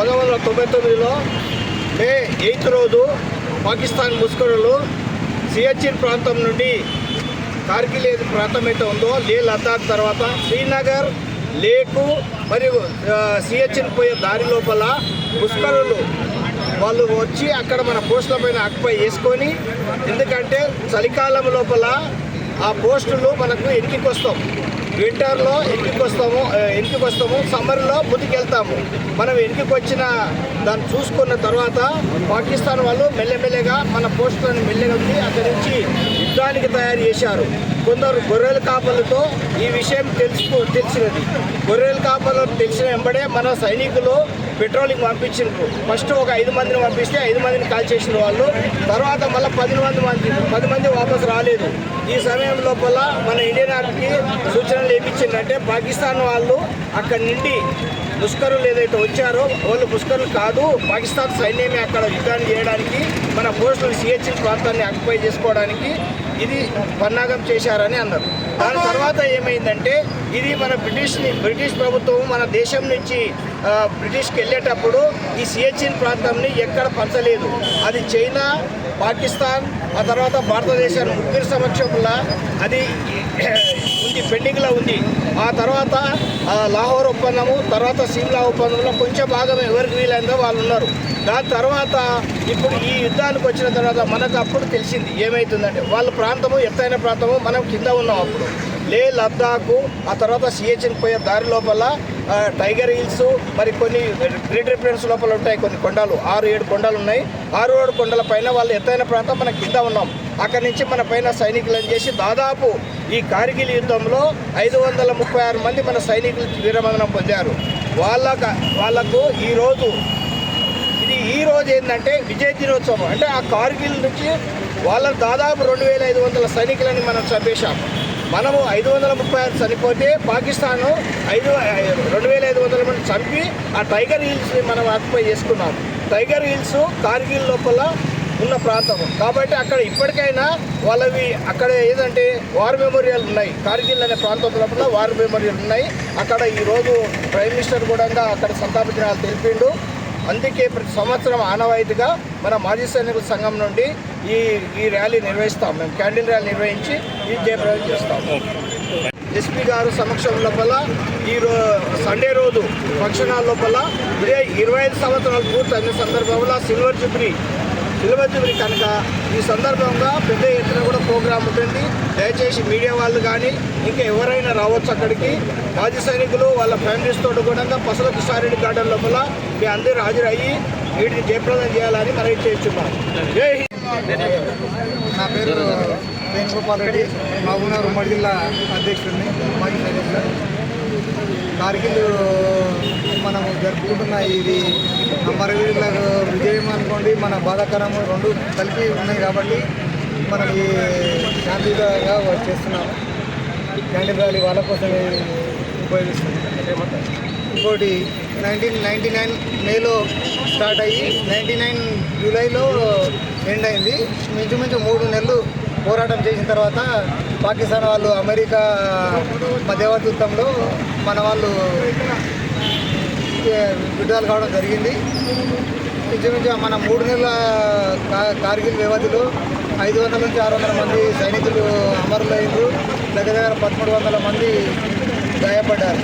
పంతొమ్మిది వందల తొంభై తొమ్మిదిలో మే ఎయిత్ రోజు పాకిస్తాన్ ముస్కరులు సియాచిన్ ప్రాంతం నుండి కార్గిల్ ఏది ప్రాంతం అయితే ఉందో లే లద్దాఖ్ తర్వాత శ్రీనగర్ లేకు మరియు సియాచిన్ పోయే దారి లోపల ముస్కరులు వాళ్ళు వచ్చి అక్కడ మన పోస్టుల పైన ఆక్యుపై వేసుకొని ఎందుకంటే చలికాలం లోపల ఆ పోస్టులు మనకు ఎన్నికి వస్తాం వింటర్లో ఇంటికి వస్తాము ఇంటికి వస్తాము సమ్మర్లో ముందుకు వెళ్తాము మనం ఇంటికి వచ్చిన దాన్ని చూసుకున్న తర్వాత పాకిస్తాన్ వాళ్ళు మెల్లమెల్లగా మన పోస్టులను మెల్లగా ఉంది అక్కడి నుంచి యుద్ధానికి తయారు చేశారు. కొందరు గొర్రెల కాపలతో ఈ విషయం తెలుసుకో తెలిసినది. గొర్రెల కాపలు తెలిసిన వెంబడే మన సైనికులు పెట్రోలింగ్ పంపించిండ్రు ఫస్ట్ ఒక ఐదు మందిని పంపిస్తే ఐదు మందిని కాల్ చేసిన వాళ్ళు. తర్వాత మళ్ళీ పది మంది మంది పది మంది వాపసు రాలేదు. ఈ సమయం లోపల మన ఇండియన్ ఆర్మీకి సూచనలు ఏమిచ్చిందంటే పాకిస్తాన్ వాళ్ళు అక్కడి నుండి ముస్కరులు ఏదైతే వచ్చారో వాళ్ళు పుష్కరులు కాదు పాకిస్తాన్ సైన్యమే అక్కడ యుద్ధాన్ని చేయడానికి మన పోస్టులు సిహెచ్ఎల్ ప్రాంతాన్ని ఆక్యుపై చేసుకోవడానికి ఇది పన్నాగం చేశారని అన్నారు. దాని తర్వాత ఏమైందంటే ఇది మన బ్రిటిష్ బ్రిటిష్ ప్రభుత్వం మన దేశం నుంచి బ్రిటిష్కి వెళ్ళేటప్పుడు ఈ సిహెచ్ఎన్ ప్రాంతాన్ని ఎక్కడ పంచలేదు. అది చైనా పాకిస్తాన్ ఆ తర్వాత భారతదేశాన్ని ముగ్గురు సమక్షంలో అది ఉంది పెండింగ్లో ఉంది. ఆ తర్వాత ఆ, లాహోర్ ఒప్పందము తర్వాత సిమ్లా ఒప్పందంలో కొంచెం భాగం ఎవరికి వీలైందో వాళ్ళు ఉన్నారు. దాని తర్వాత ఇప్పుడు ఈ యుద్ధానికి వచ్చిన తర్వాత మనకు అప్పుడు తెలిసింది ఏమవుతుందంటే వాళ్ళ ప్రాంతము ఎత్తైన ప్రాంతము మనం కింద ఉన్నాం అప్పుడు. లే లద్దాఖ్ ఆ తర్వాత సిహెచ్ఎన్ పోయే దారి లోపల టైగర్ హిల్స్ మరి కొన్ని గ్రేట్ రిఫరెన్స్ లోపల ఉంటాయి కొన్ని కొండలు. ఆరు ఏడు కొండలు ఉన్నాయి. ఆరు ఏడు కొండల పైన వాళ్ళు ఎత్తైన ప్రాంతం మనం కింద ఉన్నాం. అక్కడి నుంచి మన పైన సైనికులను చేసి దాదాపు ఈ కార్గిల్ యుద్ధంలో ఐదు వందల ముప్పై ఆరు మంది మన సైనికులు వీరమరణం పొందారు. వాళ్ళకు వాళ్ళకు ఈరోజు ఇది ఈ రోజు ఏంటంటే విజయ దినోత్సవం. అంటే ఆ కార్గిల్ నుంచి వాళ్ళ దాదాపు రెండు వేల ఐదు వందల సైనికులని మనం చంపేశాం. మనము ఐదు వందల ముప్పై ఆరు చనిపోతే పాకిస్తాను ఐదు రెండు వేల ఐదు వందల మంది చంపి ఆ టైగర్ హిల్స్ని మనం ఆక్యుపై చేసుకున్నాం. టైగర్ హిల్స్ కార్గిల్ లోపల ఉన్న ప్రాంతం. కాబట్టి అక్కడ ఇప్పటికైనా వాళ్ళవి అక్కడ ఏదంటే వార్ మెమోరియల్ ఉన్నాయి. కార్గిల్ అనే ప్రాంతం లోపల వార్ మెమోరియల్ ఉన్నాయి. అక్కడ ఈరోజు ప్రైమ్ మినిస్టర్ కూడా అక్కడ సంతాప దినాలు తెలిపిండు. అందుకే ప్రతి సంవత్సరం ఆనవాయితీగా మన మాజీ సైనికుల సంఘం నుండి ఈ ఈ ర్యాలీ నిర్వహిస్తాం. మేము క్యాండిల్ ర్యాలీ నిర్వహించి ఈ జయప్రదం చేస్తాం. ఎస్పీ గారు సమక్షం లోపల ఈ రో సండే రోజు ఫంక్షన్ హాల్ లోపల ఇదే ఇరవై ఐదు సంవత్సరాలు పూర్తయిన సందర్భంలో సిల్వర్ జూబ్లీ సిల్వర్ జూబ్లీ కనుక ఈ సందర్భంగా పెద్ద ఎత్తున కూడా ప్రోగ్రాం ఉంటుంది. దయచేసి మీడియా వాళ్ళు కానీ ఇంకా ఎవరైనా రావచ్చు అక్కడికి. మాజీ సైనికులు వాళ్ళ ఫ్యామిలీస్ తోటి కూడా పసల కిషారెడ్డి గార్డెన్ లోపల మీ అందరూ హాజరయ్యి వీటిని జయప్రదం చేయాలని మనం చేస్తున్నాం. జై నా పేరు వేణుగోపాల్ రెడ్డి. మహబూబ్నగర్ ఉమ్మడి జిల్లా అధ్యక్షుడిని మాజీ సైనికులు కార్గిల్ మనము జరుపుకుంటున్న ఇది అమరవీరులకు విజయం అనుకోండి మన బాధాకరం రెండు కలిపి ఉన్నాయి కాబట్టి మనం ఈ శాంతిగా చేస్తున్నాము. క్యాండిల్ ర్యాలీ వాళ్ళ కోసం ఉపయోగిస్తుంది. ఇంకోటి నైన్టీన్ నైంటీ నైన్ మేలో స్టార్ట్ అయ్యి నైంటీ నైన్ జూలైలో ఎండ్ అయింది. మించుమించు మూడు నెలలు పోరాటం చేసిన తర్వాత పాకిస్తాన్ వాళ్ళు అమెరికా మధ్యవర్తిత్వంలో మన వాళ్ళు విడుదల కావడం జరిగింది. ఇంచుమించు మన మూడు నెలల కార్గిల్ వ్యవధిలో ఐదు వందల నుంచి ఆరు వందల మంది సైనికులు అమరులైనరు దగ్గర దగ్గర పదమూడు వందల మంది గాయపడ్డారు